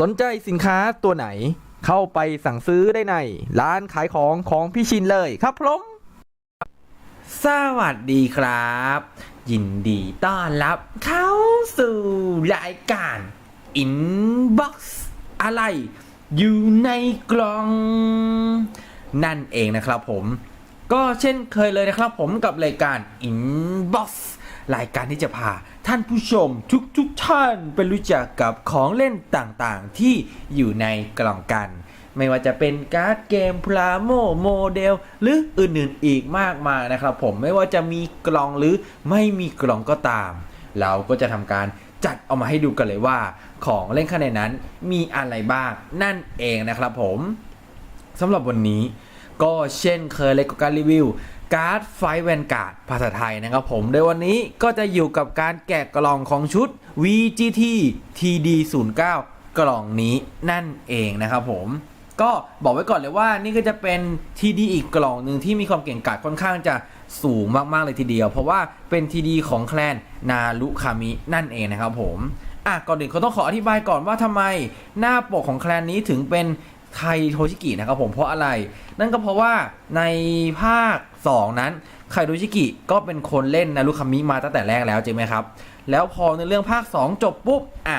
สนใจสินค้าตัวไหน เข้าไปสั่งซื้อได้ใน ร้านขายของของพี่ชินเลยครับผมสวัสดีครับ ยินดีต้อนรับเข้าสู่รายการ Inbox อะไร อยู่ในกล่อง นั่นเองนะครับผม ก็เช่นเคยเลยนะครับผมกับรายการ Inbox รายการที่จะพาท่านผู้ชมทุกๆทท่านไปรู้จักกับของเล่นต่างๆ ที่อยู่ในกล่องกัน ไม่ว่าจะเป็นการ์ดเกมพลาโมโมเดล หรืออื่นๆอีกมากมายนะครับผมไม่ว่าจะมีกล่องหรือไม่มีกล่องก็ตาม เราก็จะทำการจัดเอามาให้ดูกันเลยว่า ของเล่นข้างในนั้นมีอะไรบ้างนั่นเองนะครับผมสำหรับวันนี้ก็เช่นเคยเลยกับการรีวิว การ์ดไฟแวนการ์ดภาษาไทยนะครับผมโดยวันนี้ก็จะอยู่กับการแกะกล่องของชุด VGT TD09 กล่องนี้นั่นเองนะครับผมก็บอกไว้ก่อนเลยว่านี่ก็จะเป็น TD อีกกล่องหนึ่งที่มีความเก่งกาจค่อนข้างจะสูงมาก ๆ เลยทีเดียว เพราะว่าเป็น TD ของแคลนนารุคามินั่นเองนะครับผมอะก่อนอื่นเขาต้องขออธิบายก่อนว่าทำไมหน้าปกของแคลนนี้ถึงเป็นไทโทชิกินะครับผมเพราะอะไร นั่นก็เพราะว่าในภาค 2 นั้นไคโทชิกิก็เป็นคนเล่นนารุคามิมาตั้งแต่แรกแล้วจริงไหมครับ แล้วพอในเรื่องภาค 2 จบปุ๊บอะ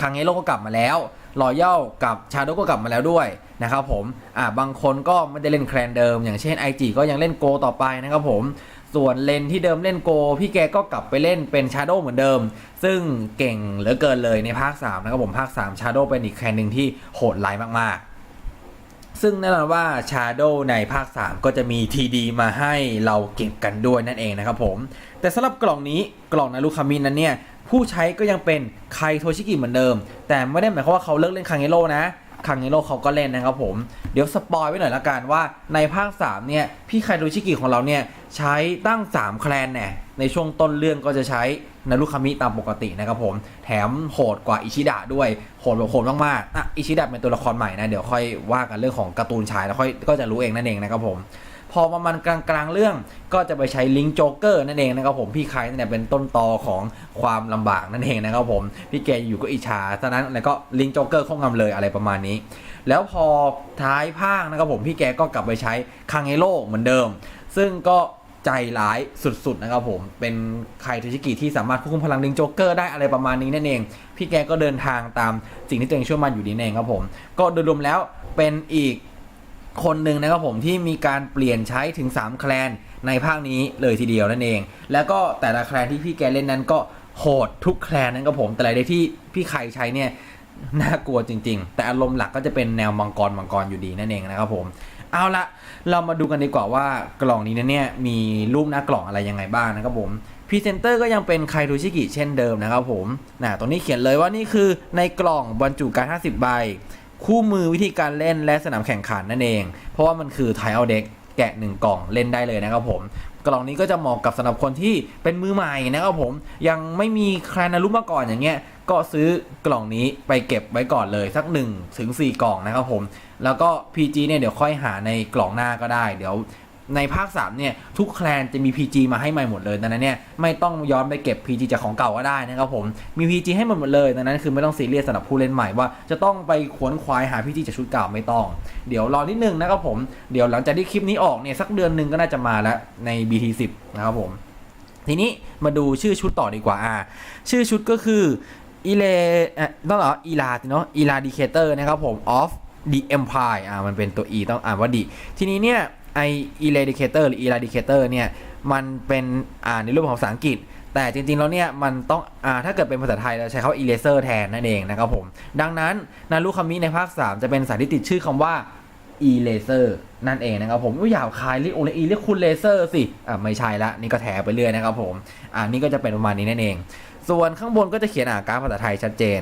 คังเอโลก็กลับมาแล้วรอยัลกับชาโดก็กลับมาแล้วด้วยนะครับผมอ่าบางคนก็ไม่ได้เล่นแคลนเดิม อย่างเช่นไอจีก็ยังเล่นโกต่อไปนะครับผม ส่วนเลนที่เดิมเล่นโก พี่แกก็กลับไปเล่นเป็นชาโดเหมือนเดิม ซึ่งเก่งเหลือเกินเลยในภาค 3 นะครับผมภาค 3 ชาโดเป็นอีกแคลนหนึ่งที่โหดร้ายมากๆ ซึ่งแน่นอนว่า Shadow ในภาค 3 ก็จะมี TD มาให้เราเก็บกันด้วยนั่นเองนะครับผม แต่สำหรับกล่องนี้กล่องนารุคามินนั้นเนี่ย ผู้ใช้ก็ยังเป็นไคโทชิกิเหมือนเดิม แต่ไม่ได้หมายความว่าเขาเลิกเล่นคังเอโร่นะ คังเนโร่เขาก็เล่นนะครับผม เดี๋ยวสปอยไว้หน่อยละกันว่าในภาค 3 เนี่ย พี่ไคโดชิกิของเราเนี่ย ใช้ตั้ง 3 แคลนเนี่ย ในช่วงต้นเรื่องก็จะใช้นารุคามิตามปกตินะครับผม แถมโหดกว่าอิชิดะด้วย โหดแบบโหดมากๆอะอิชิดะเป็นตัวละครใหม่นะ เดี๋ยวค่อยว่ากันเรื่องของการ์ตูนชายแล้วค่อยก็จะรู้เองนั่นเองนะครับผม อประมาณกลางกลางๆเรื่องก็จะไปใช้ลิงโจ๊กเกอร์นั่นเองนะครับผมพี่ไคเนี่ยเป็นต้นตอของความลำบากนั่นเองนะครับผมพี่แกอยู่ก็อิจฉาฉะนั้นแล้วก็ลิงโจ๊กเกอร์คงงำเลยอะไรประมาณนี้ แล้วพอท้ายภาคนะครับผมพี่แกก็กลับไปใช้คังเอโร่เหมือนเดิม ซึ่งก็ใจร้ายสุดๆนะครับผมเป็นไคโทชิกิที่สามารถควบคุมพลังลิงโจ๊กเกอร์ได้อะไรประมาณนี้นั่นเอง พี่แกก็เดินทางตามสิ่งที่ตัวเองชื่อมั่นอยู่ดีนั่นเองครับผม ก็โดยรวมแล้วเป็นอีก คนหนึ่งนะครับผมที่มีการเปลี่ยนใช้ถึง 3 แคลนในภาคนี้เลยทีเดียวนั่นเอง แล้วก็แต่ละแคลนที่พี่แกเล่นนั้นก็โหดทุกแคลนนั่นครับผม แต่อะไรที่พี่ไข่ใช้เนี่ยน่ากลัวจริง ๆ แต่อารมณ์หลักก็จะเป็นแนวมังกรมังกรอยู่ดีนั่นเองนะครับผม เอาละเรามาดูกันดีกว่าว่ากล่องนี้เนี่ยมีรูปหน้ากล่องอะไรยังไงบ้างนะครับผมพรีเซนเตอร์ก็ยังเป็นไคทูชิกิเช่นเดิมนะครับผมนะตรงนี้เขียนเลยว่านี่คือในกล่องบรรจุการ 50 ใบ คู่มือวิธีการเล่นและสนามแข่งขันนั่นเอง เพราะว่ามันคือไทเอาเด็กแกะหนึ่งกล่องเล่นได้เลยนะครับผม กล่องนี้ก็จะเหมาะกับสำหรับคนที่เป็นมือใหม่นะครับผมยังไม่มีแคลนารุมาก่อนอย่างเงี้ยก็ซื้อกล่องนี้ไปเก็บไว้ก่อนเลยสัก1ถึง4กล่องนะครับผม แล้วก็ PG เนี่ยเดี๋ยวค่อยหาในกล่องหน้าก็ได้ เดี๋ยว ในภาค 3 เนี่ย ทุกแคลนจะมี PG มาให้ใหม่หมดเลยดังนั้นเนี่ย ไม่ต้องย้อนไปเก็บ PG จากของเก่าก็ได้นะครับผม มี PG ให้หมดหมดเลยดังนั้นคือไม่ต้องซีเรียสสำหรับผู้เล่นใหม่ว่าจะต้องไปขวนควายหา PG จากชุดเก่าไม่ต้อง เดี๋ยวรอนิดนึงนะครับผมเดี๋ยวหลังจากที่คลิปนี้ออกเนี่ยสักเดือนหนึ่งก็น่าจะมาแล้วใน BT10 นะครับผม ทีนี้มาดูชื่อชุดต่อดีกว่าอ่าชื่อชุดก็คืออีเลอ่อต้องเหรออีลาเนาะอีลาดิเคเตอร์นะครับผม of the empire อ่ามันเป็นตัว e ต้องอ่านว่าดีทีนี้เนี่ย ไอ eradicator หรือ eradicator เนี่ยมันเป็นอ่านในรูปของภาษาอังกฤษ แต่จริงๆแล้วเนี่ยมันต้องอ่าถ้าเกิดเป็นภาษาไทยเราใช้คำว่า eraser แทนนั่นเองนะครับผม ดังนั้นนารุคามิในภาค 3 จะเป็นสายที่ติดชื่อคำว่า e laser นั่นเองนะครับผมไม่อยากคายเรียกโอเลอีเรียกคุณเลเซอร์สิอ่าไม่ใช่ละนี่ก็แถไปเรื่อยนะครับผมอ่านี่ก็จะเป็นประมาณนี้นั่นเอง ส่วนข้างบนก็จะเขียนอ่านการภาษาไทยชัดเจน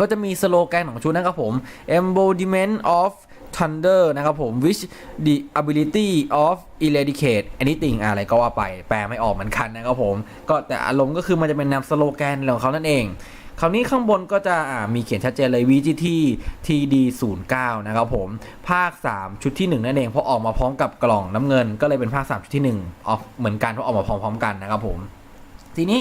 ก็จะมีสโลแกนของชุดนะครับผม embodiment of thunder นะครับผม which the ability of eradicate anything อะไรก็ว่าไป แปลไม่ออกเหมือนกันนะครับผม ก็แต่อารมณ์ก็คือมันจะเป็นนำสโลแกนของเขานั่นเองคราวนี้ข้างบนก็จะมีเขียนชัดเจนเลย VGT TD 0 9นะครับผม ภาค 3 ชุดที่ 1 นั่นเอง เพราะออกมาพร้อมกับกล่องน้ำเงิน ก็เลยเป็นภาค 3 ชุดที่ 1 ออกเหมือนกันเพราะออกมาพร้อมๆกันนะครับผม ทีนี้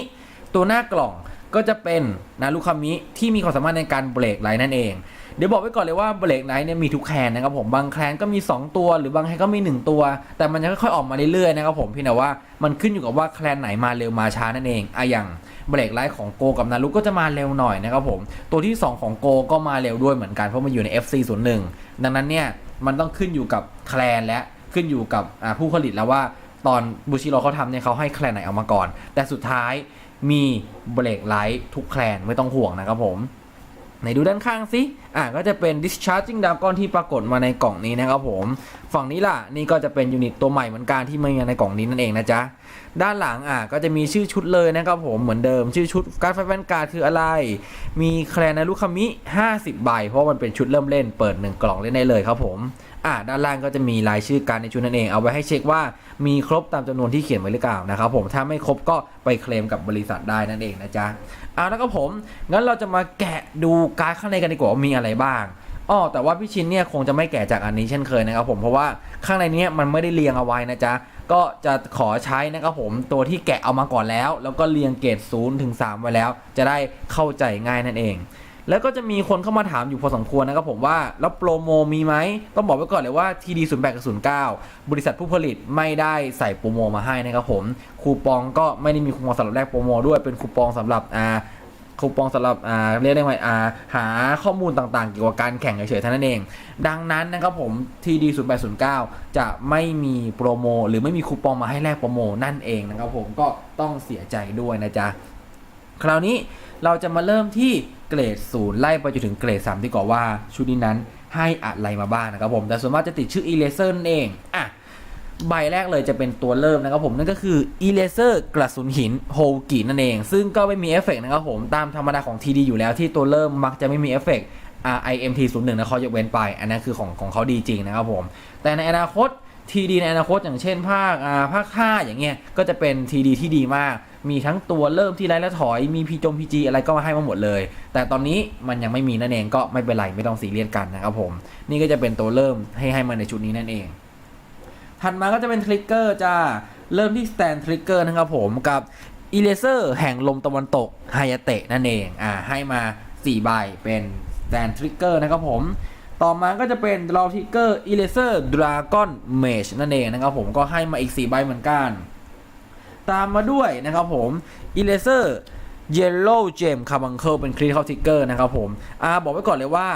ตัวหน้ากล่อง ก็จะเป็นนารุคามิที่มีความสามารถในการเบรกไลท์นั่นเอง เดี๋ยวบอกไว้ก่อนเลยว่าเบรกไลท์เนี่ยมีทุกแคนนะครับผมบางแคนก็มี 2 ตัว หรือบางแคนก็มี 1 ตัว แต่มันจะค่อยๆออกมาเรื่อยๆนะครับผมเพียงแต่ว่ามันขึ้นอยู่กับว่าแคนไหนมาเร็วมาช้านั่นเองอะอย่างเบรกไลท์ของโกกับนารุก็จะมาเร็วหน่อยนะครับผม ตัวที่ 2 ของโกก็มาเร็วด้วยเหมือนกันเพราะมันอยู่ใน FC 0 1ดังนั้นเนี่ยมันต้องขึ้นอยู่กับแคลนและขึ้นอยู่กับผู้ผลิตแล้วว่า ตอนบูชิโรเขาทำเนี่ยเขาให้แคลนไหนเอามาก่อน แต่สุดท้าย มีเบรกไลท์ทุกแคลนไม่ต้องห่วงนะครับผมไหนดูด้านข้างสิ อะก็จะเป็น discharging dragon ที่ปรากฏมาในกล่องนี้นะครับผม ฝั่งนี้ล่ะ นี่ก็จะเป็นยูนิตตัวใหม่เหมือนกันที่มาในกล่องนี้นั่นเองนะจ๊ะ ด้านหลังอะก็จะมีชื่อชุดเลยนะครับผมเหมือนเดิม ชื่อชุดการ์ดไฟแวนการ์ดคืออะไร มีแคลนนารุคามิ 50 ใบ เพราะมันเป็นชุดเริ่มเล่น เปิด 1 กล่องเล่นได้เลยครับผม อ่าด้านล่างก็จะมีรายชื่อการในชุดนั่นเอง เอาไว้ให้เช็คว่ามีครบตามจำนวนที่เขียนไว้หรือเปล่านะครับผมถ้าไม่ครบก็ไปเคลมกับบริษัทได้นั่นเองนะจ๊ะเอาแล้วก็ผมงั้นเราจะมาแกะดูการข้างในกันดีกว่าว่ามีอะไรบ้างอ้อแต่ว่าพี่ชินเนี่ยคงจะไม่แกะจากอันนี้เช่นเคยนะครับผมเพราะว่าข้างในเนี้ยมันไม่ได้เรียงเอาไว้นะจ๊ะก็จะขอใช้นะครับผมตัวที่แกะเอามาก่อนแล้ว แล้วก็เรียงเกรด0ถึง3ไว้แล้ว จะได้เข้าใจง่ายนั่นเอง แล้วก็จะมีคนเข้ามาถามอยู่พอสมควรนะครับผมว่า แล้วโปรโมมีไหม ต้องบอกไว้ก่อนเลยว่า TD 0 8กับ09 บริษัทผู้ผลิตไม่ได้ใส่โปรโมมาให้นะครับผม คูปองก็ไม่ได้มีคูปองสำหรับแลกโปรโมด้วย เป็นคูปองสำหรับอ่าคูปองสำหรับอ่าเรียกได้ว่าอ่าหาข้อมูลต่างๆ เกี่ยวกับการแข่งเฉยๆเท่านั้นเอง ดังนั้นนะครับผม TD 0 8 0 9 จะไม่มีโปรโมหรือไม่มีคูปองมาให้แลกโปรโมนั่นเองนะครับผมก็ต้องเสียใจด้วยนะจ๊ะ คราวนี้เราจะมาเริ่มที่ เกรดศูนย์ไล่ไปจนถึงเกรด3ดีกว่าว่าชุดนี้นั้นให้อะไรมาบ้างนะครับผมแต่ส่วนมากจะติดชื่อ Eraser นั่นเองอะใบแรกเลยจะเป็นตัวเริ่มนะครับผมนั่นก็คือ Eraser กระสุนหินโฮกินั่นเอง ซึ่งก็ไม่มีเอฟเฟกต์นะครับผมตามธรรมดาของ TD อยู่แล้วที่ตัวเริ่มมักจะไม่มีเอฟเฟกต์ IMT 0 1นะเขายกเว้นไป อันนั้นคือของของเขาดีจริงนะครับผม แต่ในอนาคต TD ในอนาคตอย่างเช่นภาคอ่าภาค5อย่างเงี้ยก็จะเป็น TD ที่ดีมาก มีทั้งตัวเริ่มที่ไร้และถอยมีพีจงพีจีอะไรก็มาให้มาหมดเลย แต่ตอนนี้มันยังไม่มีนั่นเองก็ไม่เป็นไรไม่ต้องซีเรียสกันนะครับผม นี่ก็จะเป็นตัวเริ่มให้ให้มาในชุดนี้นั่นเอง ถัดมาก็จะเป็นทริกเกอร์จะเริ่มที่ stand trigger นะครับผมกับ eraser แห่งลมตะวันตกไฮยาเตะนั่นเองอ่าให้มา4ใบเป็น stand trigger นะครับผม ต่อมาก็จะเป็น draw trigger eraser dragon mage นั่นเองนะครับผมก็ให้มาอีก 4 ใบเหมือนกัน ตามมาด้วยนะครับผม eraser yellow gem carbuncle เป็น critical trigger นะครับผมอ่าบอกไว้ก่อนเลยว่า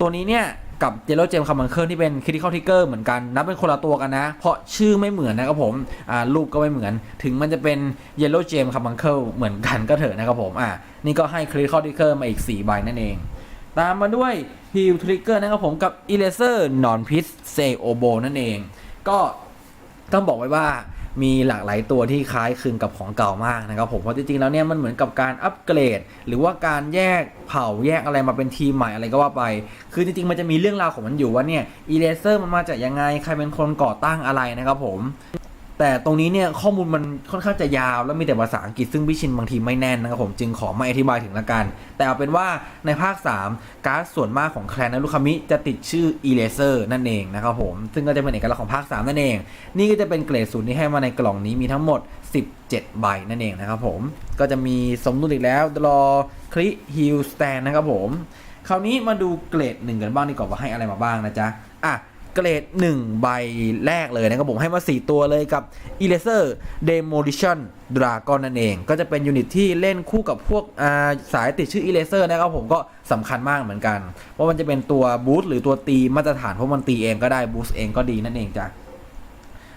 ตัวนี้เนี่ยกับ Yellow Gem Carbuncle ที่เป็น Critical Trigger เหมือนกันนับเป็นคนละตัวกันนะ เพราะชื่อไม่เหมือนนะครับผมอ่ารูปก็ไม่เหมือน ถึงมันจะเป็น Yellow Gem Carbuncle เหมือนกันก็เถอะนะครับผมอ่านี่ก็ให้ Critical Trigger มาอีก 4 ใบนั่นเอง ตามมาด้วย Heal Trigger นะครับผมกับ Eraser Non p i s s e o b o นั่นเอง ก็ต้องบอกไว้ว่ามีหลากหลายตัวที่คล้ายคลึงกับของเก่ามากนะครับผมเพราะจริงๆแล้วเนี่ยมันเหมือนกับการอัปเกรด หรือว่าการแยกเผ่าแยกอะไรมาเป็นทีมใหม่อะไรก็ว่าไป คือจริงๆมันจะมีเรื่องราวของมันอยู่ว่าเนี่ยอีเลเซอร์มันมาจากยังไงใครเป็นคนก่อตั้งอะไรนะครับผม แต่ตรงนี้เนี่ยข้อมูลมันค่อนข้างจะยาว แล้วมีแต่ภาษาอังกฤษซึ่งพี่ชินบางทีไม่แน่นนะครับผมจึงขอไม่อธิบายถึงละกัน แต่เอาเป็นว่าในภาค 3 การ์ดส่วนมากของแคลนนารุคามิจะติดชื่อ Eraser นั่นเองนะครับผม ซึ่งก็จะเป็นเอกลักษณ์ของภาค 3 นั่นเอง นี่ก็จะเป็นเกรดศูนย์ที่ให้มาในกล่องนี้มีทั้งหมด 17 ใบนั่นเองนะครับผมก็จะมีสมดุลอีกแล้วดรอคลิฮิลสแตนนะครับผมคราวนี้มาดูเกรดหนึ่งกันบ้างดีกว่าว่าให้อะไรมาบ้างนะจ๊ะอะ เกรด 1 ใบแรกเลยนะครับผมให้มา 4 ตัวเลยกับ e l a s e r Demolition Dragon นั่นเอง ก็จะเป็นยูนิตที่เล่นคู่กับพวกาสายติดชื่อ e l a s e r นะครับผมก็สำคัญมากเหมือนกัน เพราะมันจะเป็นตัวบูสต์หรือตัวตีมาตรฐานเพราะมันตีเองก็ได้บูสต์เองก็ดีนั่นเองจ้ะ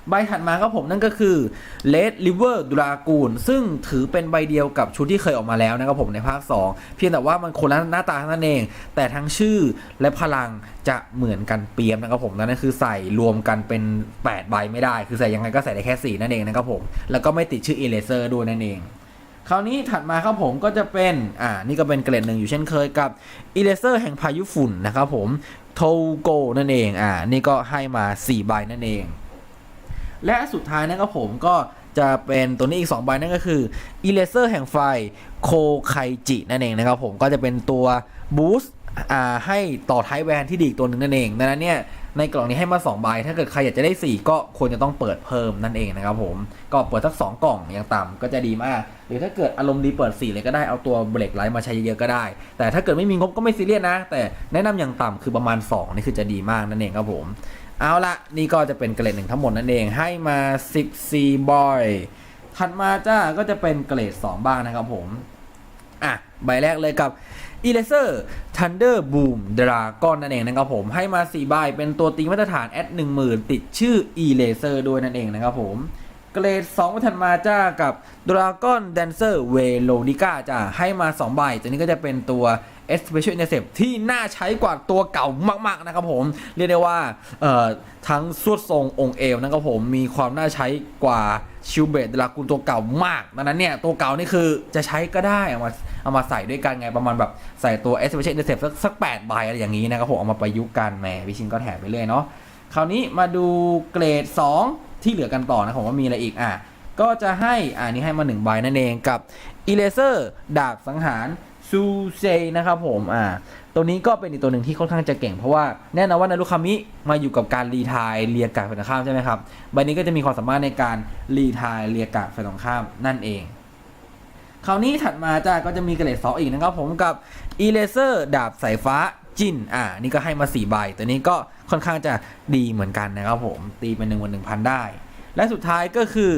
ใบถัดมาครับผมนั่นก็คือ Red River Dragoon ซึ่งถือเป็นใบเดียวกับชุดที่เคยออกมาแล้วนะครับผมในภาค 2 เพียงแต่ว่ามันคนละหน้าตาท่านั้นเอง แต่ทั้งชื่อและพลังจะเหมือนกันเปียมนะครับผมนั่นคือใส่รวมกันเป็น 8 ใบไม่ได้ คือใส่ยังไงก็ใส่ได้แค่ 4 นั่นเองนะครับผม แล้วก็ไม่ติดชื่อ Eraser ด้วยนั่นเองคราวนี้ถัดมาครับผมก็จะเป็น อ่า นี่ก็เป็นเกรดหนึ่งอยู่เช่นเคยกับ e r a s e r แห่งพายุฝุ่นนะครับผม โทโกนั่นเอง อ่า นี่ก็ให้มา 4 ใบนั่นเอง และสุดท้ายนะครับผมก็จะเป็นตัวนี้อีก 2 ใบนั่นก็คือ e r a s e r แห่งไฟโคไคจินั่นเองนะครับผมก็จะเป็นตัวบูสต์อ่าให้ต่อท้ายแวนที่ดีอีกตัวหนึ่งนั่นเองดังนั้นเนี่ยในกล่องนี้ให้มา2ใบถ้าเกิดใครอยากจะได้ 4 ก็ควรจะต้องเปิดเพิ่มนั่นเองนะครับผมก็เปิดสัก 2 กล่องอย่างต่ำก็จะดีมาก หรือถ้าเกิดอารมณ์ดีเปิด 4 เลยก็ได้เอาตัวเบรกไลท์มาใช้เยอะๆก็ได้ แต่ถ้าเกิดไม่มีงบก็ไม่ซีเรียสนะ แต่แนะนำอย่างต่ำคือประมาณ 2 นี่คือจะดีมากนั่นเองครับผม เอาละนี่ก็จะเป็นเกรดหนึ่งทั้งหมดนั่นเองให้มา 14 บอยถัดมาจ้าก็จะเป็นเกรด 2 บ้างนะครับผม อะ ใบแรกเลยกับ e r a s e r Thunder Boom Dragon นั่นเองนะครับผม ให้มา 4 ใบเป็นตัวตีมาตรฐาน แอด10,000 ติดชื่อ e r a s e r ด้วยนั่นเองนะครับผม เกรด2ถัดมาจ้ากับ Dragon Dancer Veronica จ้าให้มา 2 ใบตัวนี้ก็จะเป็นตัว Special Intercept ที่น่าใช้กว่าตัวเก่ามาก ๆ นะครับผม เรียกได้ว่าทั้งสวดทรงองค์เอวนะครับผมมีความน่าใช้กว่าชิลเบตดรากูลตัวเก่ามากดังนั้นเนี่ยตัวเก่านี่คือจะใช้ก็ได้เอามาเอามาใส่ด้วยกันไงประมาณแบบใส่ตัว Special Intercept สักสักแปดใบอะไรอย่างนี้นะครับผมเอามาประยุกต์กันแหมวิชินก็แถมไปเรื่อยเนาะคราวนี้มาดูเกรด 2 ที่เหลือกันต่อนะผมว่ามีอะไรอีกอะก็จะให้อ่านี่ให้มา1ใบนั่นเองกับ e r a s e r ดาบสังหาร ซูเซนะครับผมอ่าตัวนี้ก็เป็นอีกตัวหนึ่งที่ค่อนข้างจะเก่งเพราะว่าแน่นอนว่านารุคามิมาอยู่กับการรีทายเรียกการฝ่ายตรงข้ามใช่ไหมครับใบนี้ก็จะมีความสามารถในการรีทายเรียกการฝ่ายตรงข้ามนั่นเองคราวนี้ถัดมาจ้าก็จะมีเกรดสองอีกนะครับผมกับ e r a s e r ดาบสายฟ้าจินอ่านี่ก็ให้มา4ใบตัวนี้ก็ค่อนข้างจะดีเหมือนกันนะครับผมตีเป็น1นึ่งวันหนึ่งพันได้ และสุดท้ายก็คือ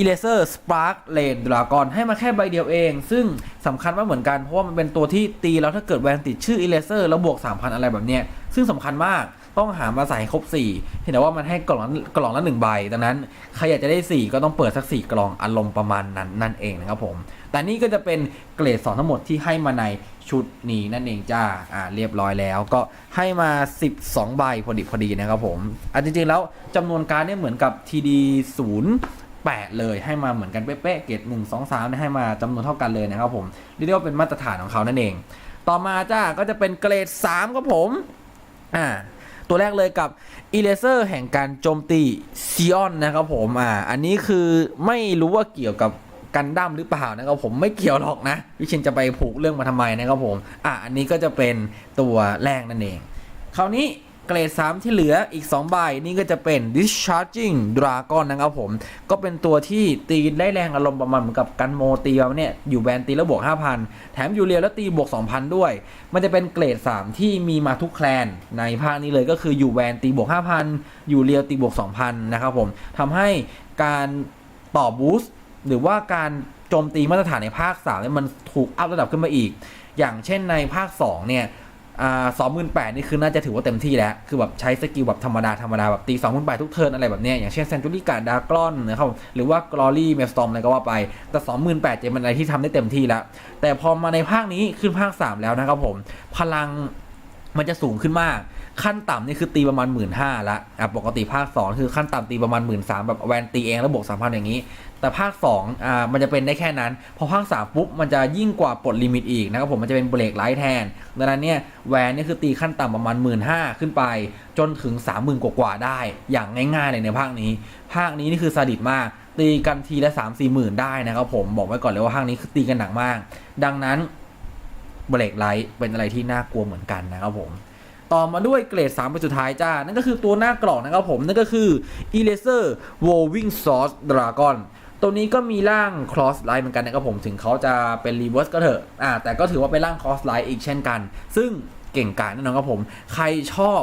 e r a s e r Spark Lane Dragon ให้มาแค่ใบเดียวเอง ซึ่งสำคัญมากเหมือนกัน เพราะว่ามันเป็นตัวที่ตีแล้วถ้าเกิดแวนติดชื่อ e r a s e r แล้วบวก 3,000 อะไรแบบเนี้ย ซึ่งสำคัญมากต้องหามาใส่ครบ 4 เห็นแต่ว่ามันให้กล่องละกล่องละหนึ่งใบ ดังนั้นใครอยากจะได้ 4 ก็ต้องเปิดสัก 4 กล่องอารมณ์ประมาณนั้นนั่นเองนะครับผม แต่นี่ก็จะเป็นเกรด 2 ทั้งหมดที่ให้มาใน ชุดนี้นั่นเองจ้า อ่า เรียบร้อยแล้วก็ให้มา 12 ใบพอดีพอดีนะครับผมอะจริงๆ แล้วจำนวนการเนี่ยเหมือนกับ TD 0 8 เลยให้มาเหมือนกันเป๊ะๆ เกรด1 2 3เนี่ยให้มาจำนวนเท่ากันเลยนะครับผมเรียกว่าเป็นมาตรฐานของเขานั่นเอง ต่อมาจ้าก็จะเป็นเกรด 3 ครับผม อ่า ตัวแรกเลยกับ e r a s e r แห่งการโจมตีซีออนนะครับผม อ่า อันนี้คือไม่รู้ว่าเกี่ยวกับ กันดั้มหรือเปล่านะครับผมไม่เกี่ยวหรอกนะ วิเชินจะไปผูกเรื่องมาทำไมนะครับผม อะอันนี้ก็จะเป็นตัวแรกนั่นเอง คราวนี้เกรด 3 ที่เหลืออีก 2 ใบ นี่ก็จะเป็น discharging dragon นะครับผม ก็เป็นตัวที่ตีได้แรงอารมณ์ประมาณเหมือนกับกันโมตีมาเนี่ย อยู่แบนตีแล้วบวก 5,000 แถมอยู่เรียวแล้วตีบวก 2,000 ด้วย มันจะเป็นเกรด 3 ที่มีมาทุกแคลน ในภาคนี้เลยก็คืออยู่แวนตีบวก 5,000 อยู่เรียวตีบวก 2,000 นะครับผมทำให้การต่อบูสต์ หรือว่าการโจมตีมาตรฐานในภาค3เนี่ยมันถูกอัพระดับขึ้นมาอีก อย่างเช่นในภาค 2 เนี่ยสองหมื่นแปดนี่คือน่าจะถือว่าเต็มที่แล้ว คือแบบใช้สกิลแบบธรรมดาธรรมดาแบบตีสองหมื่นแปดทุกเทิร์นอะไรแบบเนี้ยอย่างเช่นเซนจูรี่การ์ดากรอนนะครับหรือว่ากลอรี่เมลสตอมอะไรก็ว่าไป แต่สองหมื่นแปดจะเป็นอะไรที่ทำได้เต็มที่แล้ว แต่พอมาในภาคนี้ขึ้นภาค3แล้วนะครับผม พลังมันจะสูงขึ้นมาก ขั้นต่ำนี่คือตีประมาณ1 5ื่นละอะปกติภาค2คือขั้นต่ำตีประมาณ1 3ื่นสามแบบแวนตีเองแล้วบวก3,000อย่างนี้ แต่ภาค2อ่ามันจะเป็นได้แค่นั้น พอภาค3ปุ๊บมันจะยิ่งกว่าปลดลิมิตอีกนะครับผมมันจะเป็นเบรกไลท์แทนดังนั้นเนี่ยแวนนี่คือตีขั้นต่ำประมาณ1 5ื่นห้าขึ้นไป จนถึง30,000กว่าได้ อย่างง่ายๆเลยในภาคนี้ ภาคนี้นี่คือสดิตมาก ตีกันทีละ3 4หมื่นได้นะครับผมบอกไว้ก่อนเลยว่าภาคนี้คือตีกันหนักมาก ดังนั้นเบรกไลท์เป็นอะไรที่น่ากลัวเหมือนกันนะครับผม ต่อมาด้วยเกรด3เป็นสุดท้ายจ้า นั่นก็คือตัวหน้ากล่องนะครับผม นั่นก็คือ Eraser Woving Source Dragon ตัวนี้ก็มีร่าง Cross Line เหมือนกันนะครับผมถึงเขาจะเป็น Reverse ก็เถอะอ่าแต่ก็ถือว่าเป็นร่าง Cross Line อีกเช่นกัน ซึ่งเก่งกาจแน่นอนครับผม ใครชอบ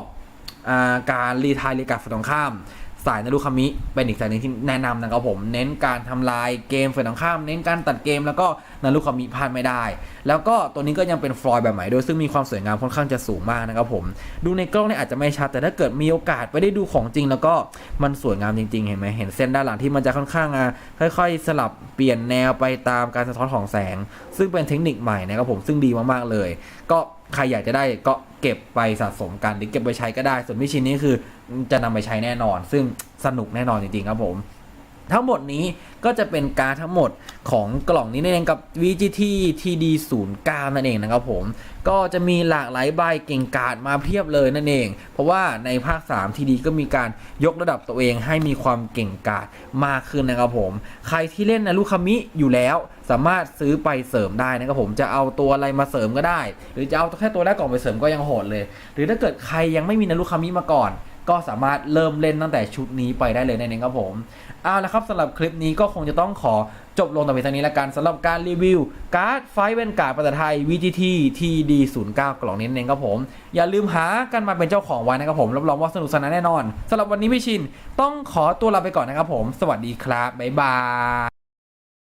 อาการรีทายรีกับฝ่งตรงข้าม สายนารุคามิเป็นอีกสายหนึ่งที่แนะนำนะครับผม เน้นการทำลายเกมฝ่ายตรงข้าม เน้นการตัดเกมแล้วก็นารุคามิพลาดไม่ได้ แล้วก็ตัวนี้ก็ยังเป็นฟลอยด์แบบใหม่ด้วยซึ่งมีความสวยงามค่อนข้างจะสูงมากนะครับผม ดูในกล้องเนี่ยอาจจะไม่ชัด แต่ถ้าเกิดมีโอกาสไปได้ดูของจริง แล้วก็มันสวยงามจริงๆ เห็นไหมเห็นเส้นด้านหลังที่มันจะค่อนข้างอะค่อยๆ สลับเปลี่ยนแนวไปตามการสะท้อนของแสง ซึ่งเป็นเทคนิคใหม่นะครับผมซึ่งดีมากๆเลย ก็ ใครอยากจะได้ก็เก็บไปสะสมกันหรือเก็บไปใช้ก็ได้ ส่วนมิชินนี้คือจะนำไปใช้แน่นอน ซึ่งสนุกแน่นอนจริงๆครับผม ทั้งหมดนี้ก็จะเป็นการทั้งหมดของกล่องนี้นั่นเองกับ VGT TD 0 9นั่นเองนะครับผม ก็จะมีหลากหลายใบเก่งกาดมาเพียบเลยนั่นเอง เพราะว่าในภาค 3 TD ก็มีการยกระดับตัวเองให้มีความเก่งกาดมากขึ้นนะครับผม ใครที่เล่นนารุคามิอยู่แล้ว สามารถซื้อไปเสริมได้นะครับผมจะเอาตัวอะไรมาเสริมก็ได้ หรือจะเอาแค่ตัวแรกกล่องไปเสริมก็ยังโหดเลย หรือถ้าเกิดใครยังไม่มีนารุคามิมาก่อน ก็สามารถเริ่มเล่นตั้งแต่ชุดนี้ไปได้เลยนั่นเองครับผมเอาละครับสำหรับคลิปนี้ก็คงจะต้องขอจบลงต่เพียงเท่านี้ละกันสำหรับการรีวิว การ์ดไฟเวนการ์ดภาษาไทย VGT TD 0 9 กล่องนี้นั่นเองครับผม อย่าลืมหากันมาเป็นเจ้าของไว้นะครับผมรับรองว่าสนุกสนานแน่นอนสำหรับวันนี้พี่ชิน ต้องขอตัวลาไปก่อนนะครับผม สวัสดีครับ บ๊ายบาย